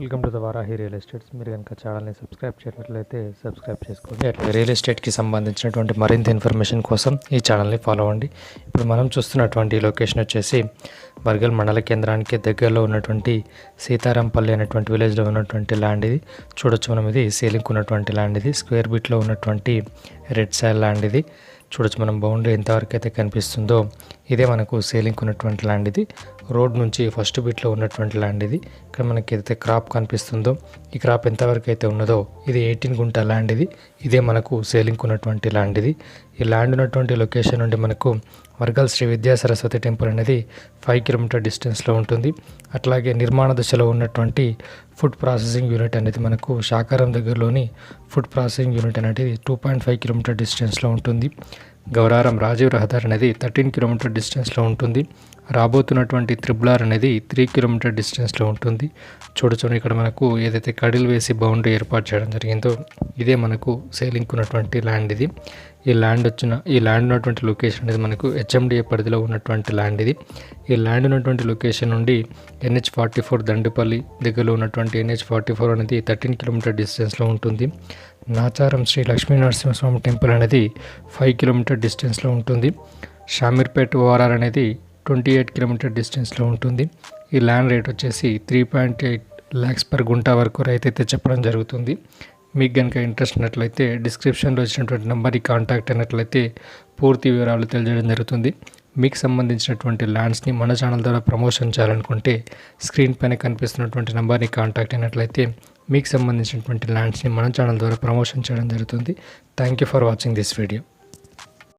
Welcome to the Varahi real estates. మీరు కనుక ఛానల్ని సబ్స్క్రైబ్ చేయనట్లయితే సబ్స్క్రైబ్ చేసుకోండి. అట్లా రియల్ ఎస్టేట్కి సంబంధించినటువంటి మరింత ఇన్ఫర్మేషన్ కోసం ఈ ఛానల్ని ఫాలో అవ్వండి. ఇప్పుడు మనం చూస్తున్నటువంటి లొకేషన్ వచ్చేసి బర్గల్ మండల కేంద్రానికి దగ్గరలో ఉన్నటువంటి సీతారాంపల్లి అనేటువంటి విలేజ్లో ఉన్నటువంటి ల్యాండ్ ఇది. చూడొచ్చు మనం ఇది. సేలింగ్ ఉన్నటువంటి ల్యాండ్ ఇది. స్క్వేర్ బిట్లో ఉన్నటువంటి రెడ్ సాయిల్ ల్యాండ్ ఇది. చూడొచ్చు మనం బౌండరీ ఎంతవరకు అయితే కనిపిస్తుందో. ఇదే మనకు సేలింగ్ ఉన్నటువంటి ల్యాండ్ ఇది. రోడ్ నుంచి ఫస్ట్ బిట్లో ఉన్నటువంటి ల్యాండ్ ఇది. ఇక్కడ మనకి ఏదైతే క్రాప్ కనిపిస్తుందో ఈ క్రాప్ ఎంతవరకు అయితే ఉన్నదో ఇది ఎయిటీన్ గుంట ల్యాండ్ ఇది. ఇదే మనకు సేలింగ్ ఉన్నటువంటి ల్యాండ్ ఇది. ఈ ల్యాండ్ ఉన్నటువంటి లొకేషన్ నుండి మనకు వర్గల్ శ్రీ విద్యా సరస్వతి టెంపుల్ అనేది ఫైవ్ కిలోమీటర్ డిస్టెన్స్లో ఉంటుంది. అట్లాగే నిర్మాణ దశలో ఉన్నటువంటి ఫుడ్ ప్రాసెసింగ్ యూనిట్ అనేది మనకు శాకారం దగ్గరలోని ఫుడ్ ప్రాసెసింగ్ యూనిట్ అనేది టూ పాయింట్ ఫైవ్ కిలోమీటర్ డిస్టెన్స్లో ఉంటుంది. గౌరారం రాజీవ్ రహదారి అనేది థర్టీన్ కిలోమీటర్ డిస్టెన్స్లో ఉంటుంది. రాబోతున్నటువంటి త్రిబులార్ అనేది త్రీ కిలోమీటర్ డిస్టెన్స్లో ఉంటుంది. చూడొచ్చు ఇక్కడ మనకు ఏదైతే కడిలు వేసి బౌండరీ ఏర్పాటు చేయడం జరిగిందో ఇదే మనకు సేలింగ్ ఉన్నటువంటి ల్యాండ్ ఇది. ఈ ల్యాండ్ వచ్చిన ఈ ల్యాండ్ ఉన్నటువంటి లొకేషన్ అనేది మనకు హెచ్ఎండిఏ పరిధిలో ఉన్నటువంటి ల్యాండ్ ఇది. ఈ ల్యాండ్ ఉన్నటువంటి లొకేషన్ నుండి ఎన్హెచ్ ఫార్టీ ఫోర్ దండుపల్లి దగ్గరలో ఉన్నటువంటి ఎన్హెచ్ ఫార్టీ ఫోర్ అనేది థర్టీన్ కిలోమీటర్ డిస్టెన్స్లో ఉంటుంది. నాచారం శ్రీ లక్ష్మీ నరసింహస్వామి టెంపుల్ అనేది ఫైవ్ కిలోమీటర్ డిస్టెన్స్లో ఉంటుంది. షామీర్పేట్ ఓఆర్ఆర్ అనేది ట్వంటీ ఎయిట్ కిలోమీటర్ డిస్టెన్స్లో ఉంటుంది. ఈ ల్యాండ్ రేట్ వచ్చేసి three point eight lakhs per gunta వరకు రైతు అయితే చెప్పడం జరుగుతుంది. మీకు కనుక ఇంట్రెస్ట్ ఉన్నట్లయితే డిస్క్రిప్షన్లో ఇచ్చినటువంటి నెంబర్కి కాంటాక్ట్ అయినట్లయితే పూర్తి వివరాలు తెలియజేయడం జరుగుతుంది. మీకు సంబంధించినటువంటి ల్యాండ్స్ని మన ఛానల్ ద్వారా ప్రమోషన్ చేయాలనుకుంటే స్క్రీన్ పైన కనిపిస్తున్నటువంటి నెంబర్ని కాంటాక్ట్ అయినట్లయితే మీకు సంబంధించినటువంటి ల్యాండ్స్ని మన ఛానల్ ద్వారా ప్రమోషన్ చేయడం జరుగుతుంది. Thank you for watching this video